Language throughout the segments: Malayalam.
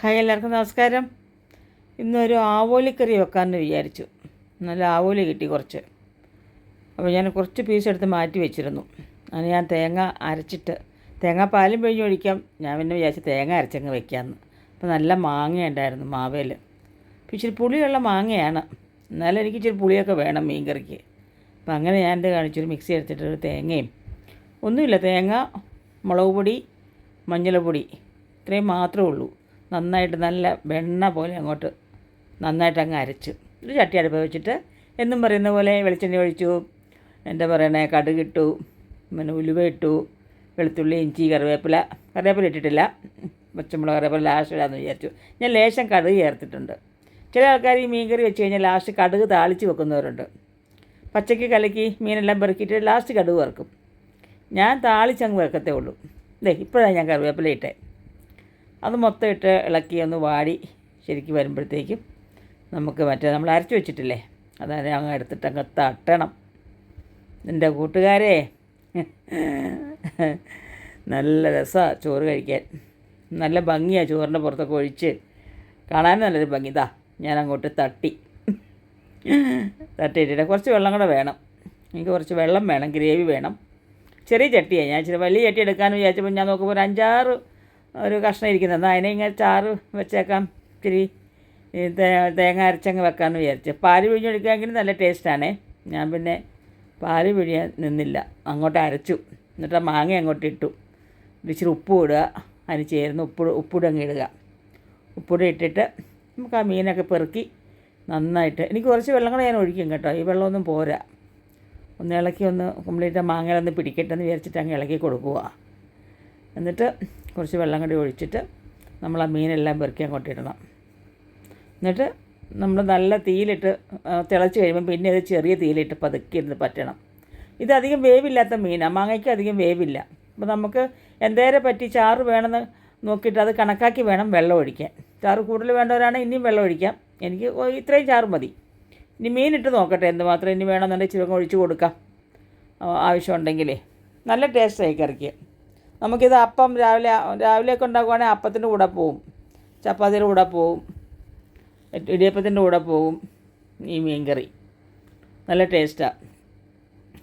ഹായ് എല്ലാവർക്കും നമസ്കാരം. ഇന്നൊരു ആവോലിക്കറി വെക്കാമെന്ന് വിചാരിച്ചു. നല്ല ആവോലി കിട്ടി കുറച്ച്. അപ്പോൾ ഞാൻ കുറച്ച് പീസ് എടുത്ത് മാറ്റി വെച്ചിരുന്നു. അങ്ങനെ ഞാൻ തേങ്ങ അരച്ചിട്ട് തേങ്ങ പാലും പിഴിഞ്ഞ് ഒഴിക്കാം. ഞാൻ പിന്നെ വിചാരിച്ചു തേങ്ങ അരച്ചങ്ങ് വെക്കാമെന്ന് അപ്പോൾ നല്ല മാങ്ങ ഉണ്ടായിരുന്നു മാവേൽ അപ്പോൾ ഇച്ചിരി പുളിയുള്ള മാങ്ങയാണ്. എന്നാലും എനിക്ക് ഇച്ചിരി പുളിയൊക്കെ വേണം മീൻ കറിക്ക്. അപ്പോൾ അങ്ങനെ ഞാൻ എന്ത് കാണിച്ചൊരു മിക്സി എടുത്തിട്ട് ഒരു തേങ്ങയും. ഒന്നുമില്ല തേങ്ങ മുളക് പൊടി മഞ്ഞൾപ്പൊടി. ഇത്രയും മാത്രമേ ഉള്ളൂ. നന്നായിട്ട് നല്ല വെണ്ണ പോലെ അങ്ങോട്ട് നന്നായിട്ട് അങ്ങ് അരച്ച്. ഒരു ചട്ടി അടുപ്പ് വെച്ചിട്ട് എന്നും പറയുന്ന പോലെ വെളിച്ചെണ്ണ ഒഴിച്ചു. എന്താ പറയണേ? കടുക് ഇട്ടു. പിന്നെ ഉലുവ ഇട്ടു. വെളുത്തുള്ളി ഇഞ്ചി കറിവേപ്പില. കറിവേപ്പില ഇട്ടിട്ടില്ല. പച്ചമുളക് കറിവേപ്പില ലാസ്റ്റ് ഇടാമെന്ന് വിചാരിച്ചു. ഞാൻ ലേശം കടുക് ചേർത്തിട്ടുണ്ട്. ചില ആൾക്കാർ ഈ മീൻ കറി വെച്ച് കഴിഞ്ഞാൽ ലാസ്റ്റ് കടുക് താളിച്ച് വെക്കുന്നവരുണ്ട്. പച്ചക്ക് കലക്കി മീനെല്ലാം പെറുക്കിയിട്ട് ലാസ്റ്റ് കടുക് വറുക്കും. ഞാൻ താളിച്ചങ്ങ് വെക്കത്തേ ഉള്ളൂ. ഇതേ ഇപ്പോഴാണ് ഞാൻ കറിവേപ്പില ഇട്ടേ. അത് മൊത്തം ഇട്ട് ഇളക്കി ഒന്ന് വാടി ശരിക്കും വരുമ്പോഴത്തേക്കും നമുക്ക് മറ്റേ നമ്മൾ അരച്ച് വെച്ചിട്ടില്ലേ? അതായത് അങ്ങ് എടുത്തിട്ട് അങ്ങ് തട്ടണം. എന്റെ കൂട്ടുകാരെ. നല്ല രസമാണ് ചോറ് കഴിക്കാൻ. നല്ല ഭംഗിയാണ് ചോറിന്റെ പുറത്തൊക്കെ ഒഴിച്ച്. കാണാൻ നല്ലൊരു ഭംഗി. ഇതാ ഞാൻ അങ്ങോട്ട് തട്ടി തട്ടിയിട്ടിട്ട് കുറച്ച് വെള്ളം കൂടെ വേണം. എനിക്ക് കുറച്ച് വെള്ളം വേണം ഗ്രേവി വേണം. ചെറിയ ചട്ടിയാണ് ഞാൻ ഇച്ചിരി വലിയ ചട്ടി എടുക്കാമെന്ന് വിചാരിച്ചപ്പോൾ ഞാൻ നോക്കുമ്പോൾ ഒരു അഞ്ചാറ് ഒരു കഷ്ണം ഇരിക്കുന്നത്. എന്നാൽ അതിനെ ഇങ്ങനെ ചാറ് വെച്ചേക്കാം. ഇച്ചിരി തേങ്ങ അരച്ചങ്ങ് വെക്കാമെന്ന് വിചാരിച്ച്. പാൽ പിഴിഞ്ഞൊഴിക്കാമെങ്കിൽ നല്ല ടേസ്റ്റാണേ ഞാൻ പിന്നെ പാൽ പിഴിയാൻ നിന്നില്ല. അങ്ങോട്ട് അരച്ചു. എന്നിട്ട് മാങ്ങ അങ്ങോട്ട് ഇട്ടു. ഇച്ചിരി ഉപ്പ് ഇടുക. അതിന് ചേർന്ന് ഉപ്പ് ഉപ്പിടും അങ്ങ് ഇടുക. ഉപ്പിടും ഇട്ടിട്ട് നമുക്ക് ആ മീനൊക്കെ പെറുക്കി നന്നായിട്ട്. എനിക്ക് കുറച്ച് വെള്ളം കൂടെ ഞാൻ ഒഴിക്കും കേട്ടോ. ഈ വെള്ളമൊന്നും പോരാ. ഒന്ന് ഇളക്കി ഒന്ന് കംപ്ലീറ്റ് മാങ്ങയിലൊന്ന് പിടിക്കട്ടെ എന്ന് വിചാരിച്ചിട്ട് അങ്ങ് ഇളക്കി കൊടുക്കുക എന്നിട്ട് കുറച്ച് വെള്ളം കൂടി ഒഴിച്ചിട്ട് നമ്മൾ ആ മീനെല്ലാം പെറുക്കി അങ്ങോട്ട് എന്നിട്ട് നമ്മൾ നല്ല തീയിലിട്ട് തിളച്ച് കഴിയുമ്പോൾ പിന്നെ അത് ചെറിയ തീയിലിട്ട് പതുക്കി ഇരുന്ന് പറ്റണം. ഇതധികം വേവില്ലാത്ത മീനാണ് മാങ്ങയ്ക്ക് അധികം വേവില്ല. അപ്പോൾ നമുക്ക് എന്തേരെ പറ്റി ചാറ് വേണമെന്ന് നോക്കിയിട്ട് അത് കണക്കാക്കി വേണം വെള്ളം ഒഴിക്കാൻ. ചാറ് കൂടുതൽ വേണ്ടവരാണെങ്കിൽ ഇനിയും വെള്ളം ഒഴിക്കാം. എനിക്ക് ഇത്രയും ചാറ് മതി. ഇനി മീനിട്ട് നോക്കട്ടെ എന്തുമാത്രം ഇനി വേണമെന്നുണ്ടെങ്കിൽ ചുരുക്കം ഒഴിച്ച് കൊടുക്കാം. ആവശ്യമുണ്ടെങ്കിലേ. നല്ല ടേസ്റ്റായി കറിക്ക്. നമുക്കിത് അപ്പം രാവിലെ രാവിലെയൊക്കെ ഉണ്ടാക്കുവാണെങ്കിൽ അപ്പത്തിന്റെ കൂടെ പോവും. ചപ്പാത്തിയുടെ കൂടെ പോവും. ഇടിയപ്പത്തിന്റെ കൂടെ പോവും. ഈ മീൻകറി. നല്ല ടേസ്റ്റാണ്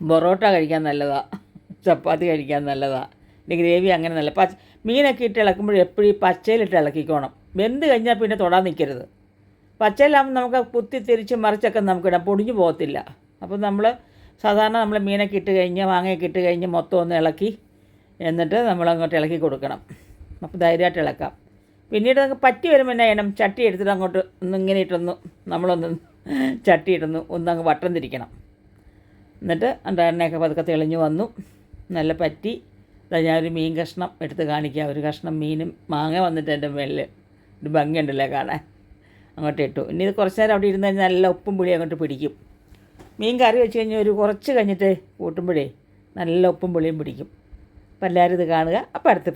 പൊറോട്ട കഴിക്കാൻ നല്ലതാണ് ചപ്പാത്തി കഴിക്കാൻ നല്ലതാണ് ഇനി ഗ്രേവി അങ്ങനെ നല്ല പച്ച മീനൊക്കെ ഇട്ട് ഇളക്കുമ്പോൾ എപ്പോഴും പച്ചയിലിട്ട് ഇളക്കിക്കോണം. വെന്ത് കഴിഞ്ഞാൽ പിന്നെ തൊടാൻ നിൽക്കരുത് പച്ചയിലാകുമ്പോൾ നമുക്ക് കുത്തി തിരിച്ച് മറിച്ചൊക്കെ നമുക്കിടാം. പൊടിഞ്ഞു പോകത്തില്ല. അപ്പോൾ നമ്മൾ സാധാരണ നമ്മൾ മീനൊക്കെ ഇട്ട് കഴിഞ്ഞ് മാങ്ങയൊക്കെ ഇട്ട് കഴിഞ്ഞ് മൊത്തം ഒന്ന് ഇളക്കി എന്നിട്ട് നമ്മൾ അങ്ങോട്ട് ഇളക്കി കൊടുക്കണം. അപ്പോൾ ധൈര്യമായിട്ട് ഇളക്കാം. പിന്നീട് നമുക്ക് പറ്റി വരുമ്പോൾ എന്നാ ചെയ്യണം? ചട്ടി എടുത്തിട്ട് അങ്ങോട്ട് ഒന്ന് ഇങ്ങനെ ഇട്ടൊന്ന് നമ്മളൊന്ന് ചട്ടി ഇട്ടൊന്ന് ഒന്നങ്ങ് വട്ടം തിരിക്കണം എന്നിട്ട് എന്റെ എണ്ണയൊക്കെ പതുക്കെ തെളിഞ്ഞു വന്നു. നല്ല പറ്റി. ഞാൻ ഒരു മീൻ കഷ്ണം എടുത്ത് കാണിക്കാം. ഒരു കഷ്ണം മീനും മാങ്ങ വന്നിട്ട് എന്റെ മേളിൽ ഒരു ഭംഗിയുണ്ടല്ലേ കാണാൻ? അങ്ങോട്ട് ഇട്ടു. ഇനി ഇത് കുറച്ച് നേരം അവിടെ ഇരുന്ന് കഴിഞ്ഞാൽ നല്ല ഉപ്പും പുളി അങ്ങോട്ട് പിടിക്കും. മീൻ കറി വെച്ച് കഴിഞ്ഞാൽ ഒരു കുറച്ച് കഴിഞ്ഞിട്ട് കൂട്ടുമ്പോഴേ നല്ല ഉപ്പും പുളിയും പിടിക്കും. എല്ലാവരും ഇത് കാണുക. അപ്പോൾ അടുത്ത